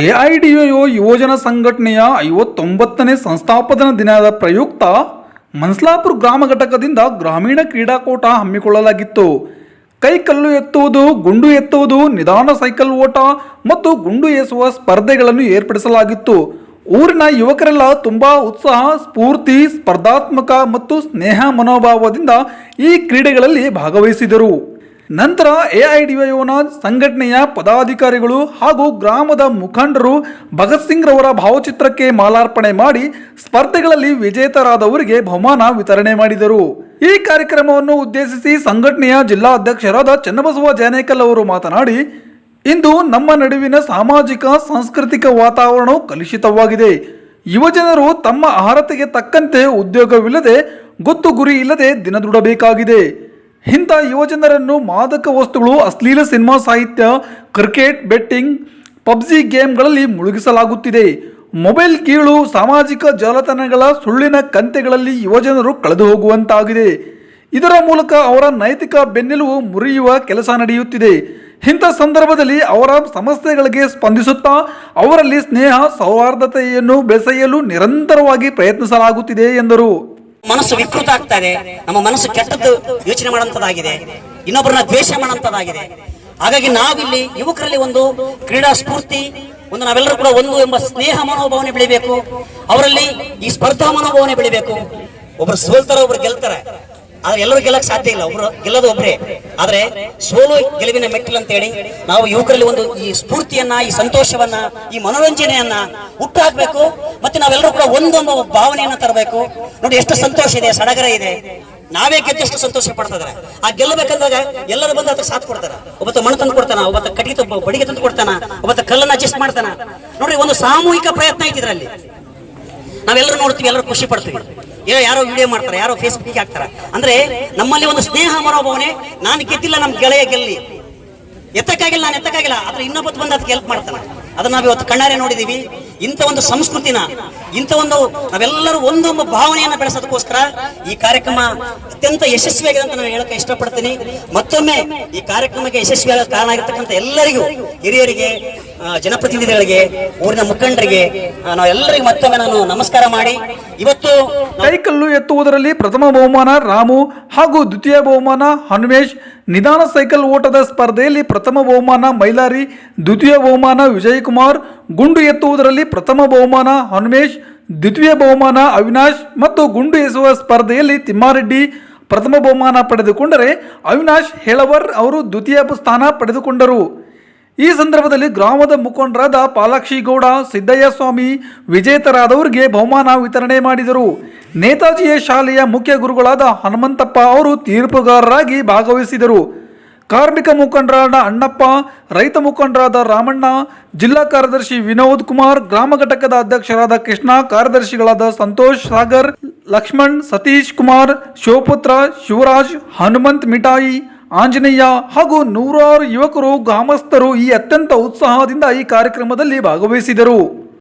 AIDO ಯುವಜನ ಸಂಘಟನೆಯ ಐವತ್ತೊಂಬತ್ತನೇ ಸಂಸ್ಥಾಪನಾ ದಿನದ ಪ್ರಯುಕ್ತ ಮನ್ಸ್ಲಾಪುರ ಗ್ರಾಮ ಘಟಕದಿಂದ ಗ್ರಾಮೀಣ ಕ್ರೀಡಾಕೂಟ ಹಮ್ಮಿಕೊಳ್ಳಲಾಗಿತ್ತು. ಕೈಕಲ್ಲು ಎತ್ತುವುದು, ಗುಂಡು ಎತ್ತುವುದು, ನಿಧಾನ ಸೈಕಲ್ ಓಟ ಮತ್ತು ಗುಂಡು ಎಸುವ ಸ್ಪರ್ಧೆಗಳನ್ನು ಏರ್ಪಡಿಸಲಾಗಿತ್ತು. ಊರಿನ ಯುವಕರೆಲ್ಲ ತುಂಬಾ ಉತ್ಸಾಹ, ಸ್ಫೂರ್ತಿ, ಸ್ಪರ್ಧಾತ್ಮಕ ಮತ್ತು ಸ್ನೇಹ ಮನೋಭಾವದಿಂದ ಈ ಕ್ರೀಡೆಗಳಲ್ಲಿ ಭಾಗವಹಿಸಿದರು. ನಂತರ ಎಐಡಿಒನ ಸಂಘಟನೆಯ ಪದಾಧಿಕಾರಿಗಳು ಹಾಗೂ ಗ್ರಾಮದ ಮುಖಂಡರು ಭಗತ್ ಸಿಂಗ್ ರವರ ಭಾವಚಿತ್ರಕ್ಕೆ ಮಾಲಾರ್ಪಣೆ ಮಾಡಿ ಸ್ಪರ್ಧೆಗಳಲ್ಲಿ ವಿಜೇತರಾದವರಿಗೆ ಬಹುಮಾನ ವಿತರಣೆ ಮಾಡಿದರು. ಈ ಕಾರ್ಯಕ್ರಮವನ್ನು ಉದ್ದೇಶಿಸಿ ಸಂಘಟನೆಯ ಜಿಲ್ಲಾ ಅಧ್ಯಕ್ಷರಾದ ಚನ್ನಬಸವ ಜಾನೇಕಲ್ ಅವರು ಮಾತನಾಡಿ, ಇಂದು ನಮ್ಮ ನಡುವಿನ ಸಾಮಾಜಿಕ, ಸಾಂಸ್ಕೃತಿಕ ವಾತಾವರಣವು ಕಲುಷಿತವಾಗಿದೆ. ಯುವಜನರು ತಮ್ಮ ಅರ್ಹತೆಗೆ ತಕ್ಕಂತೆ ಉದ್ಯೋಗವಿಲ್ಲದೆ, ಗೊತ್ತು ಗುರಿ ಇಲ್ಲದೆ ದಿನದುಡಬೇಕಾಗಿದೆ. ಇಂಥ ಯುವಜನರನ್ನು ಮಾದಕ ವಸ್ತುಗಳು, ಅಶ್ಲೀಲ ಸಿನಿಮಾ ಸಾಹಿತ್ಯ, ಕ್ರಿಕೆಟ್, ಬೆಟ್ಟಿಂಗ್, ಪಬ್ಜಿ ಗೇಮ್ಗಳಲ್ಲಿ ಮುಳುಗಿಸಲಾಗುತ್ತಿದೆ. ಮೊಬೈಲ್ ಕೀಳು, ಸಾಮಾಜಿಕ ಜಾಲತಾಣಗಳ ಸುಳ್ಳಿನ ಕಂತೆಗಳಲ್ಲಿ ಯುವಜನರು ಕಳೆದು ಹೋಗುವಂತಾಗಿದೆ. ಇದರ ಮೂಲಕ ಅವರ ನೈತಿಕ ಬೆನ್ನೆಲುಬು ಮುರಿಯುವ ಕೆಲಸ ನಡೆಯುತ್ತಿದೆ. ಇಂಥ ಸಂದರ್ಭದಲ್ಲಿ ಅವರ ಸಮಸ್ಯೆಗಳಿಗೆ ಸ್ಪಂದಿಸುತ್ತಾ ಅವರಲ್ಲಿ ಸ್ನೇಹ, ಸೌಹಾರ್ದತೆಯನ್ನು ಬೆಸೆಯಲು ನಿರಂತರವಾಗಿ ಪ್ರಯತ್ನಿಸಲಾಗುತ್ತಿದೆ ಎಂದರು. ಮನಸ್ಸು ವಿಕೃತ ಆಗ್ತಾ ಇದೆ. ನಮ್ಮ ಮನಸ್ಸು ಕೆಟ್ಟದ್ದು ಯೋಚನೆ ಮಾಡುವಂತದಾಗಿದೆ ಇನ್ನೊಬ್ಬರನ್ನ ದ್ವೇಷ ಮಾಡುವಂತದಾಗಿದೆ ಹಾಗಾಗಿ ನಾವಿಲ್ಲಿ ಯುವಕರಲ್ಲಿ ಒಂದು ಕ್ರೀಡಾ ಸ್ಫೂರ್ತಿ, ಒಂದು ನಾವೆಲ್ಲರೂ ಕೂಡ ಒಂದು ಎಂಬ ಸ್ನೇಹ ಮನೋಭಾವನೆ ಬೆಳಿಬೇಕು. ಅವರಲ್ಲಿ ಈ ಸ್ಪರ್ಧಾ ಮನೋಭಾವನೆ ಬೆಳಿಬೇಕು. ಒಬ್ರು ಸೋಲ್ತಾರ, ಒಬ್ರು ಗೆಲ್ತಾರೆ. ಆದ್ರೆ ಎಲ್ಲರೂ ಗೆಲ್ಲಕ್ ಸಾಧ್ಯ ಇಲ್ಲ. ಒಬ್ರು ಗೆಲ್ಲೋದು ಒಬ್ರೇ. ಆದ್ರೆ ಸೋಲು ಗೆಲುವಿನ ಮೆಟ್ಟಿಲು ಅಂತ ಹೇಳಿ ನಾವು ಯುವಕರಲ್ಲಿ ಒಂದು ಈ ಸ್ಫೂರ್ತಿಯನ್ನ, ಈ ಸಂತೋಷವನ್ನ, ಈ ಮನೋರಂಜನೆಯನ್ನ ಹುಟ್ಟು ಹಾಕ್ಬೇಕು ಮತ್ತೆ ನಾವೆಲ್ಲರೂ ಕೂಡ ಒಂದೊಂದು ಭಾವನೆಯನ್ನ ತರಬೇಕು. ನೋಡಿ ಎಷ್ಟು ಸಂತೋಷ ಇದೆ, ಸಡಗರ ಇದೆ. ನಾವೇ ಗೆದ್ದಷ್ಟು ಸಂತೋಷ ಪಡ್ತಿದಾರೆ. ಆ ಗೆಲ್ಲಬೇಕಂದಾಗ ಎಲ್ಲರೂ ಬಂದು ಅದಕ್ಕೆ ಸಾಥ್ ಕೊಡ್ತಾರೆ. ಒಬ್ಬತ್ತ ಮಣ್ಣು ತಂದು ಕೊಡ್ತಾನ, ಒಬ್ಬತ್ತ ಕಟ್ಟಿಗೆ ಬಡಿಗೆ ತಂದು ಕೊಡ್ತಾನ, ಒಬ್ಬತ್ತ ಕಲ್ಲನ್ನ ಅಡ್ಜಸ್ಟ್ ಮಾಡ್ತಾನ. ನೋಡ್ರಿ ಒಂದು ಸಾಮೂಹಿಕ ಪ್ರಯತ್ನ ಐತಿ ಇದರಲ್ಲಿ. ನಾವೆಲ್ಲರೂ ನೋಡ್ತೀವಿ, ಎಲ್ಲರೂ ಖುಷಿ ಪಡ್ತೀವಿ. ಏನೋ ಯಾರೋ ವಿಡಿಯೋ ಮಾಡ್ತಾರೆ, ಯಾರೋ ಫೇಸ್ಬುಕ್ ಹಾಕ್ತಾರೆ. ಅಂದ್ರೆ ನಮ್ಮಲ್ಲಿ ಒಂದು ಸ್ನೇಹ ಮನೋಭಾವನೆ, ನಾನು ಗೆದ್ದಿಲ್ಲ ನಮ್ ಗೆಳೆಯ ಗೆಲ್ಲಿ. ಎತ್ತಕ್ಕಾಗಿಲ್ಲ, ನಾನು ಎತ್ತಕ್ಕಾಗಿಲ್ಲ, ಆದ್ರೆ ಇನ್ನೊಬ್ಬತ್ತು ಬಂದು ಅದಕ್ಕೆ ಹೆಲ್ಪ್ ಮಾಡ್ತಾನೆ. ಅದನ್ನ ನಾವು ಇವತ್ತು ಕಣ್ಣಾರೆ ನೋಡಿದೀವಿ. ಇಂಥ ಒಂದು ಸಂಸ್ಕೃತಿನ ಇಂಥ ಒಂದು ನಾವೆಲ್ಲರೂ ಒಂದೊಂದು ಭಾವನೆಯನ್ನ ಬೆಳೆಸೋದಕ್ಕೋಸ್ಕರ ಈ ಕಾರ್ಯಕ್ರಮ ಅತ್ಯಂತ ಯಶಸ್ವಿಯಾಗಿದೆ ಅಂತ ನಾನು ಹೇಳಕ್ಕೆ ಇಷ್ಟಪಡ್ತೀನಿ. ಮತ್ತೊಮ್ಮೆ ಈ ಕಾರ್ಯಕ್ರಮಕ್ಕೆ ಯಶಸ್ವಿಯಾಗ ಕಾರಣ ಆಗಿರ್ತಕ್ಕಂಥ ಎಲ್ಲರಿಗೂ ಹಿರಿಯರಿಗೆ ಜನಪ್ರತಿನಿಧಿಗಳಿಗೆ, ಊರಿನ ಮುಖಂಡರಿಗೆ ನಾವೆಲ್ಲರಿಗೂ ಮತ್ತೊಮ್ಮೆ ನಾನು ನಮಸ್ಕಾರ ಮಾಡಿ. ಇವತ್ತು ಕೈಕಲ್ಲು ಎತ್ತುವುದರಲ್ಲಿ ಪ್ರಥಮ ಬಹುಮಾನ ರಾಮು ಹಾಗೂ ದ್ವಿತೀಯ ಬಹುಮಾನ ಹನುಮೇಶ್. ನಿಧಾನ ಸೈಕಲ್ ಓಟದ ಸ್ಪರ್ಧೆಯಲ್ಲಿ ಪ್ರಥಮ ಬಹುಮಾನ ಮೈಲಾರಿ, ದ್ವಿತೀಯ ಬಹುಮಾನ ವಿಜಯ್ ಕುಮಾರ್ ಗುಂಡು ಎತ್ತುವುದರಲ್ಲಿ ಪ್ರಥಮ ಬಹುಮಾನ ಹನುಮೇಶ್, ದ್ವಿತೀಯ ಬಹುಮಾನ ಅವಿನಾಶ್ ಮತ್ತು ಗುಂಡು ಎಸುವ ಸ್ಪರ್ಧೆಯಲ್ಲಿ ತಿಮ್ಮಾರೆಡ್ಡಿ ಪ್ರಥಮ ಬಹುಮಾನ ಪಡೆದುಕೊಂಡರೆ ಅವಿನಾಶ್ ಹೇಳವರ್ ಅವರು ದ್ವಿತೀಯ ಸ್ಥಾನ ಪಡೆದುಕೊಂಡರು. ಈ ಸಂದರ್ಭದಲ್ಲಿ ಗ್ರಾಮದ ಮುಖಂಡರಾದ ಪಾಲಾಕ್ಷಿಗೌಡ ಸಿದ್ದಯ್ಯ ಸ್ವಾಮಿ ವಿಜೇತರಾದವರಿಗೆ ಬಹುಮಾನ ವಿತರಣೆ ಮಾಡಿದರು. ನೇತಾಜಿಯ ಶಾಲೆಯ ಮುಖ್ಯ ಗುರುಗಳಾದ ಹನುಮಂತಪ್ಪ ಅವರು ತೀರ್ಪುಗಾರರಾಗಿ ಭಾಗವಹಿಸಿದರು. ಕಾರ್ಮಿಕ ಮುಖಂಡರಾದ ಅಣ್ಣಪ್ಪ, ರೈತ ಮುಖಂಡರಾದ ರಾಮಣ್ಣ, ಜಿಲ್ಲಾ ಕಾರ್ಯದರ್ಶಿ ವಿನೋದ್ ಕುಮಾರ್, ಗ್ರಾಮ ಘಟಕದ ಅಧ್ಯಕ್ಷರಾದ ಕೃಷ್ಣ, ಕಾರ್ಯದರ್ಶಿಗಳಾದ ಸಂತೋಷ್ ಸಾಗರ್, ಲಕ್ಷ್ಮಣ್, ಸತೀಶ್ ಕುಮಾರ್, ಶಿವಪುತ್ರ, ಶಿವರಾಜ್, ಹನುಮಂತ್ ಮಿಠಾಯಿ ಆಂಜನೇಯ ಹಾಗೂ ನೂರಾರು ಯುವಕರು ಗ್ರಾಮಸ್ಥರು ಈ ಅತ್ಯಂತ ಉತ್ಸಾಹದಿಂದ ಈ ಕಾರ್ಯಕ್ರಮದಲ್ಲಿ ಭಾಗವಹಿಸಿದರು.